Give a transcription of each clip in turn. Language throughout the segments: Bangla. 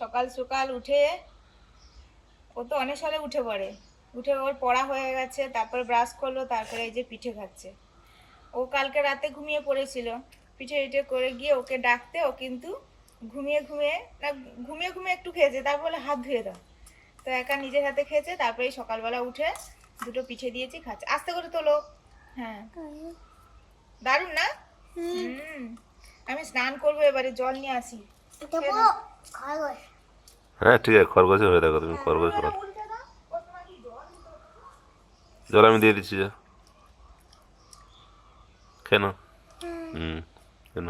সকাল সকাল উঠে ও তো অনেক সালে উঠে পড়ে। উঠে ওর পড়া হয়ে গেছে তারপর ব্রাশ করল তারপরে এই যে পিঠে খাচ্ছে। ও কালকে রাতে ঘুমিয়ে পড়েছিল। পিঠে পিঠে করে গিয়ে ওকে ডাকতে ও কিন্তু ঘুমিয়ে ঘুমিয়ে না ঘুমিয়ে ঘুমিয়ে একটু খেয়েছে তারপর বলে হাত ধুয়ে দাও। তো একা নিজের হাতে খেয়েছে তারপরে এই সকালবেলা উঠে দুটো পিঠে দিয়েছি খাচ্ছে। আস্তে করে তোলো। হ্যাঁ। দারুণ না? হুম। আমি স্নান করব এবারে জল নিয়ে আসি। হ্যাঁ ঠিক আছে খরগোশে হয়ে দেখো তুমি খরগোশ ও তোমাকে জল আমি দিয়ে দিচ্ছি যা। কেন হুম। কেন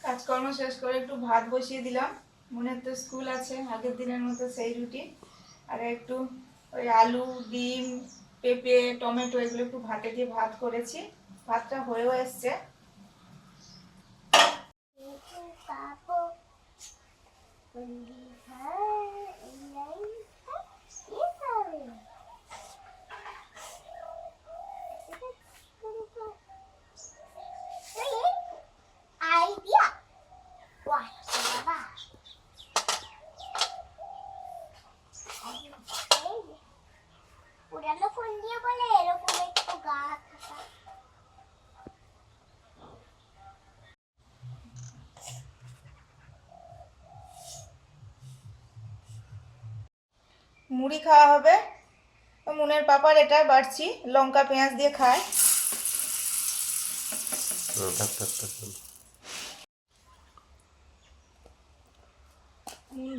কাজকর্ম শেষ করে একটু ভাত বসিয়ে দিলাম। মনের তো স্কুল আছে, আগের দিনের মতো সেই রুটি। আর একটু ওই আলু, ডিম, পেঁপে, টমেটো এগুলো একটু ভাতে দিয়ে ভাত করেছি। ভাতটা হয়েও এসছে। Thank বন্দি হয় এই কি করে আইডিয়া বাহ বাবা দিয়ে বলে এরকম একটু গা থাকা মুড়ি খাওয়া হবে। তো মুনের পাপার এটা বাড়ছি। লঙ্কা পেঁয়াজ দিয়ে খায়।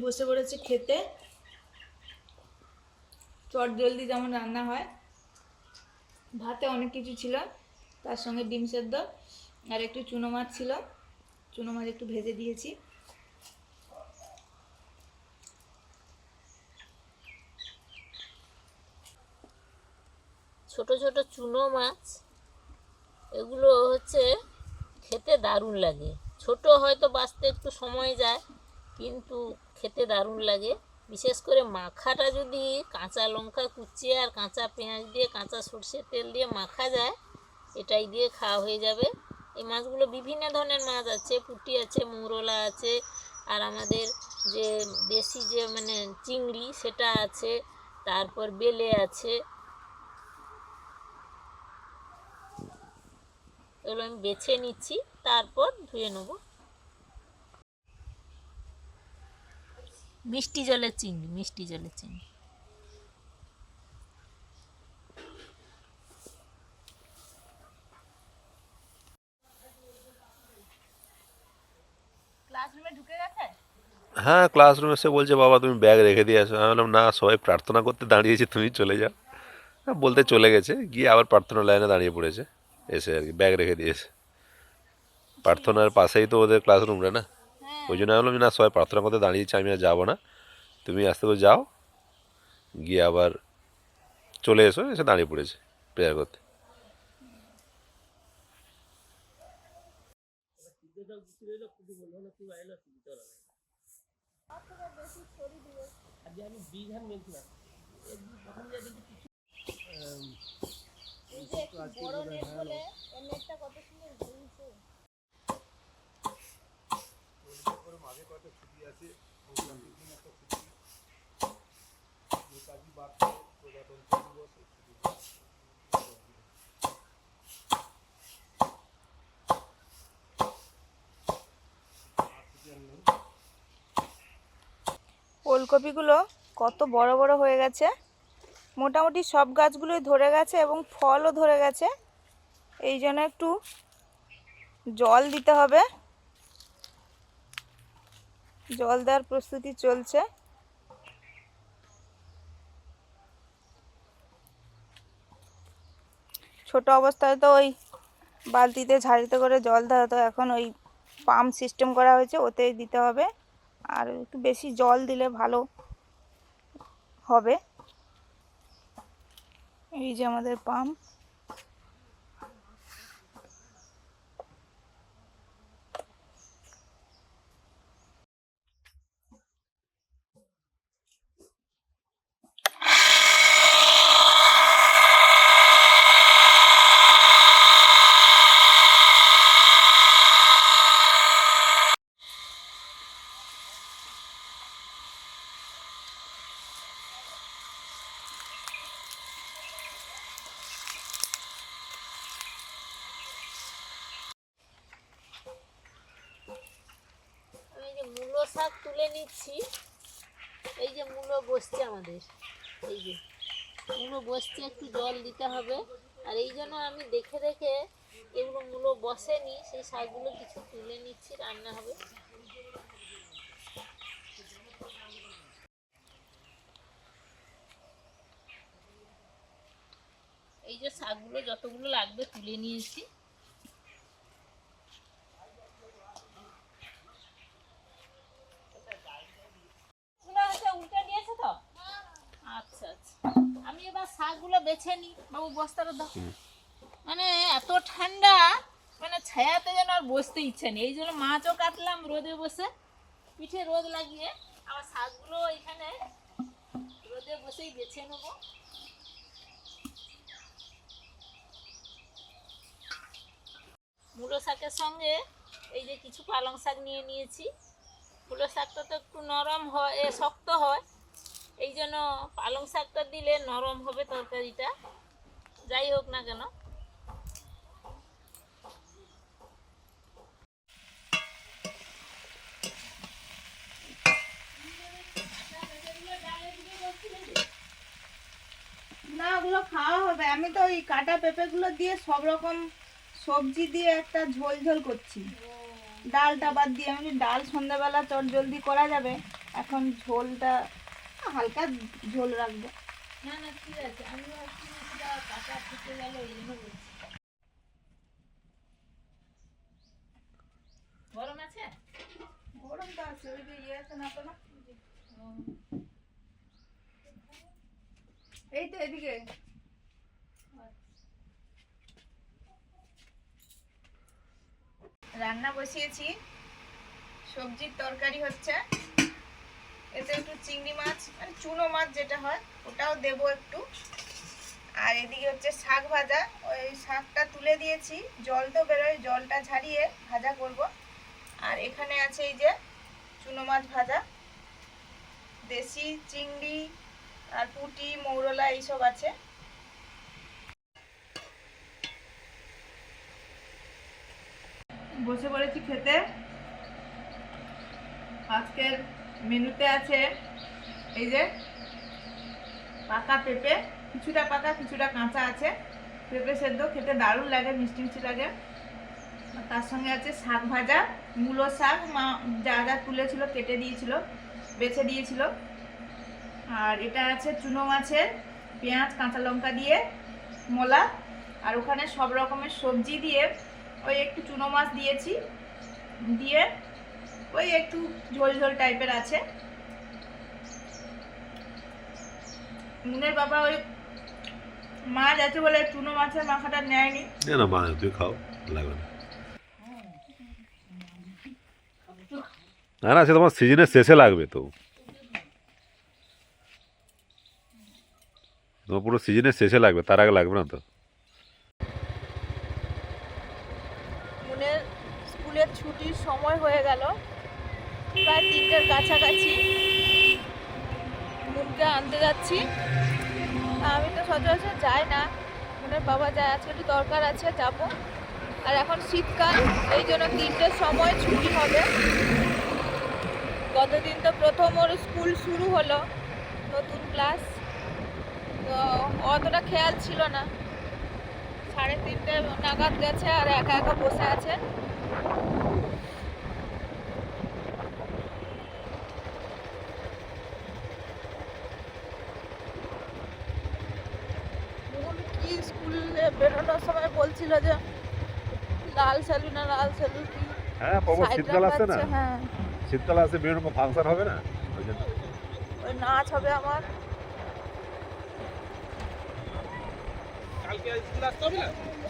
বসে পড়েছে খেতে। চট জলদি যেমন রান্না হয়। ভাতে অনেক কিছু ছিল। তার সঙ্গে ডিম সেদ্ধ আর একটু চুনো মাছ ছিল। চুনো মাছ একটু ভেজে দিয়েছি। ছোট ছোট চুনো মাছ, এগুলো হচ্ছে খেতে দারুণ লাগে। ছোট হয়তো বাঁচতে একটু সময় যায়, কিন্তু খেতে দারুণ লাগে। বিশেষ করে মাখাটা যদি কাঁচা লঙ্কা কুচিয়ে আর কাঁচা পেঁয়াজ দিয়ে, কাঁচা সর্ষের তেল দিয়ে মাখা যায়, এটাই দিয়ে খাওয়া হয়ে যাবে। এই মাছগুলো বিভিন্ন ধরনের মাছ আছে, পুঁটি আছে, মৌরলা আছে, আর আমাদের যে দেশি যে মানে চিংড়ি সেটা আছে, তারপর বেলে আছে। এগুলো আমি বেছে নিচ্ছি, তারপর ধুয়ে নেব। মিষ্টি জলের চিংড়ি মিষ্টি জলের চিংড়ি ক্লাসরুমে ঢুকে গেছে? হ্যাঁ ক্লাসরুমে এসে বলছে বাবা তুমি ব্যাগ রেখে দিয়ে আসো। আমি বললাম না সবাই প্রার্থনা করতে দাঁড়িয়েছি তুমি চলে যাও। হ্যাঁ, বলতে চলে গেছে গিয়ে আবার প্রার্থনা লাইনে দাঁড়িয়ে পড়েছে এসে আর কি ব্যাগ রেখে দিয়েছে। প্রার্থনার পাশেই তো ওদের ক্লাসরুমটা না? ওই জন্য বললাম না, সবাই প্রার্থনা করতে দাঁড়িয়েছে, আমি আর যাব না। তুমি আস্তে করে যাও। গিয়ে আবার চলে এসো, এসে দাঁড়িয়ে পড়েছে প্রেয়ার করতে। ওলকপিগুলো কত বড় বড় হয়ে গেছে। মোটামুটি সব গাছগুলোই ধরে গেছে এবং ফলও ধরে গেছে। এই জন্য একটু জল দিতে হবে। জল দেওয়ার প্রস্তুতি চলছে। ছোট অবস্থায় তো ওই বালতিতে ঝাড়িতে করে জল দেওয়া হতো এখন ওই পাম্প সিস্টেম করা হয়েছে, ওতেই দিতে হবে। আর একটু বেশি জল দিলে ভালো হবে। এই যে আমাদের পাম্প। তুলে নিচ্ছি। এই যে মূলো বসছে আমাদের। এই যে, মূলো বসছে, একটু জল দিতে হবে। আর এই জন্য আমি দেখে দেখে এগুলো মূলো বসেনি, সেই শাকগুলো কিছু তুলে নিচ্ছি, রান্না হবে। এই যে শাকগুলো যতগুলো লাগবে তুলে নিয়েছি। বস্তাটা দাও। মানে এত ঠান্ডা মানে ছায়াতে যেন আর বসতে ইচ্ছে নেই। এই জন্য মাছও কাটলাম রোদে বসে। পিঠে রোদ লাগিয়ে আবার শাকগুলো এখানে রোদে বসেই বেছে নেব। মূলো শাকের সঙ্গে এই যে কিছু পালং শাক নিয়ে নিয়েছি। মূলো শাকটা তো একটু নরম হয় শক্ত হয়। এই জন্য পালং শাকটা দিলে নরম হবে তরকারিটা। যাই হোক না কেন। না ওগুলো খাওয়া হবে। আমি তো ওই কাটা পেঁপেগুলো দিয়ে সব রকম সবজি দিয়ে একটা ঝোল ঝোল করছি। ডালটা বাদ দিয়ে আমি ডাল সন্ধ্যাবেলা চট জলদি করা যাবে। এখন ঝোলটা হালকা ঝোল রাখব। না না ঠিক আছে। আমি ভাবছি ফুটে গেল এই জন্য বলছি গরম আছে? গরম তো আছে ওই যে ইয়ে আছে না তো না? এই তো এদিকে। রান্না বসিয়েছি। সবজির তরকারি হচ্ছে। এতে একটু চিংড়ি মাছ মানে চুনো মাছ যেটা হয় ওটাও দেব একটু। আর এদিকে হচ্ছে শাক ভাজা। ওই শাকটা তুলে দিয়েছি। জল তো বেরোয়, জলটা ঝারিয়ে ভাজা করব। আর এখানে আছে এই যে চুনো মাছ ভাজা। দেশি চিংড়ি আর পুঁটি, মৌরলা এইসব আছে। বসে পড়েছি খেতে। আজকের মেনুতে আছে এই যে পাকা পেঁপে। কিছুটা পাকা, কিছুটা কাঁচা আছে। পেঁপে সেদ্ধ, খেতে দারুণ লাগে, মিষ্টি মিষ্টি লাগে। তার সঙ্গে আছে শাক ভাজা, মূলো শাক। মা যা যা তুলেছিল, কেটে দিয়েছিল, বেছে দিয়েছিল। আর এটা আছে চুনো মাছের, পেঁয়াজ, কাঁচা লঙ্কা দিয়ে মোলা। আর ওখানে সব রকমের সবজি দিয়ে ওই একটু চুনো মাছ দিয়েছি। দিয়ে ওই একটু ঝোল ঝোল টাইপের আছে। মুনের বাবা ওই মাছ আছে বলে চুনো মাছের মাখাটা নেয়নি। না না মা তুই খাও লাগবে না। না না সে তোমার সিজনের শেষে লাগবে তো। তোমার পুরো সিজনের শেষে লাগবে তার আগে লাগবে না তো? মুনের স্কুলের ছুটির সময় হয়ে গেল। প্রায় তিনটের কাছাকাছি। মুনকে আনতে যাচ্ছি। আমি তো সচরাচর যাই না। মুনের বাবা যায়, আজকে একটু দরকার আছে, যাব। আর এখন শীতকাল, এই জন্য তিনটের সময় ছুটি হবে। গতদিন তো প্রথম ওর স্কুল শুরু হলো, নতুন ক্লাস। তো অতটা খেয়াল ছিল না। সাড়ে তিনটে নাগাদ গেছে আর একা একা বসে আছে মোহন কি স্কুলে বেরোনোর সময় বলছিল যে লাল সালু না লাল সালু কি? হ্যাঁ side টা পাচ্ছে, হ্যাঁ। শীতকাল আসছে বিভিন্ন রকম ফাংশন হবে না? ওই জন্য। ওই নাচ হবে আমার।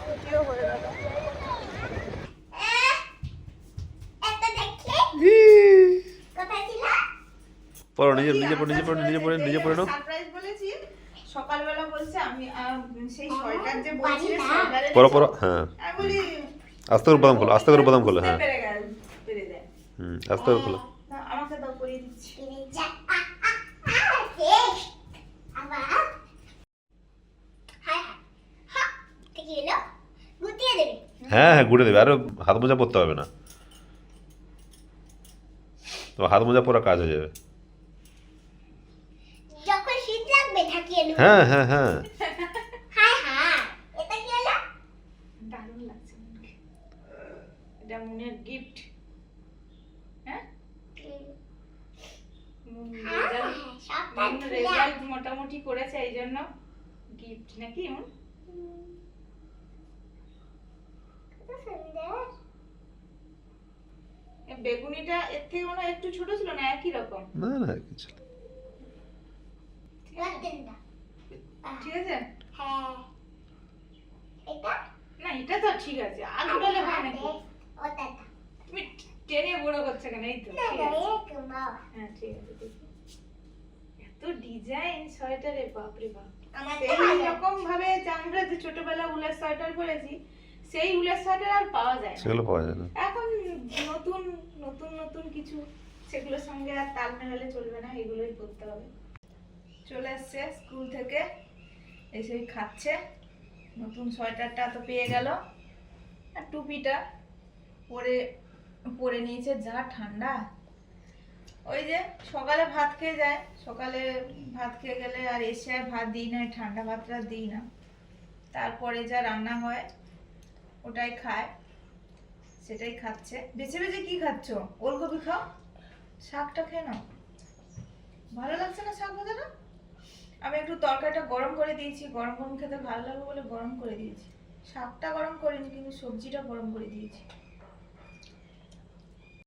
ছুটিও হয়ে পড়ো নিজে নিজে পড়ে নিজে পড়ে নিজে পড়ে নিজে পড়ে নাও। সকালবেলা বলছে আমি সেই যে বলছিলে পড়ো পড়ো হ্যাঁ। আমি বলি আস্তে করে বাদাম খোলো আস্তে করে বাদাম খোলো হ্যাঁ। পেরে দেয় হুম আস্তে করে খোলো। আমাকে দাও করিয়ে দিচ্ছি। হ্যাঁ হ্যাঁ ঘুরে দেবে আর হাত মোজা পরতে হবে না। তো হাত মোজা পরা কাজ হয়ে যাবে যখন শীত লাগবে ঠাকিয়ে নেব হ্যাঁ হ্যাঁ হ্যাঁ। হাই হাই এটা কি হলো? দারুণ লাগছে এটা মনের গিফট হ্যাঁ? হ্যাঁ, রেজাল্ট সবটা খুলে রেজাল্ট মোটামুটি করেছে এই জন্য। গিফট নাকি কত সুন্দর। এ বেগুনিটা এর থেকে মনে হয় একটু ছোট ছিল না একই রকম? না না কিছু না। ঠিক আছে হ্যাঁ। এটা? না এটা তো ঠিক আছে। আলু ডালে হয় নাকি? ওটা তুমি টেনে বড় করছ কেন? এই তো হ্যাঁ ঠিক আছে এত ডিজাইন সোয়েটারে বাপরে বাপ। সেই রকম ভাবে আমরা যে ছোটবেলা উলের সোয়েটার পরেছি সেই উলের সোয়েটার আর পাওয়া যায় না। সেগুলো পাওয়া যায় না। এখন নতুন নতুন নতুন কিছু সেগুলোর সঙ্গে আর তাল মেলালে চলবে না এগুলোই করতে হবে। চলে এসছে স্কুল থেকে। এসে খাচ্ছে। নতুন সোয়েটারটা তো পেয়ে গেল। আর টুপিটা পরে পরে নিয়েছে যা ঠান্ডা। ওই যে সকালে ভাত খেয়ে যায়। সকালে ভাত খেয়ে গেলে আর এসে আর ভাত দিই না ঠান্ডা ভাতটা দিই না। তারপরে যা রান্না হয়, ওটাই খায়। সেটাই খাচ্ছে। বেছে বেছে কি খাচ্ছ? ওলকপি খাও? শাকটা খেয়ে নাও। ভালো লাগছে না শাক ভাজাটা? আমি একটু তরকারিটা গরম করে দিয়েছি, গরম গরম খেতে ভালো লাগবে বলে গরম করে দিয়েছি। শাকটা গরম করিনি, কিন্তু সবজিটা গরম করে দিয়েছি।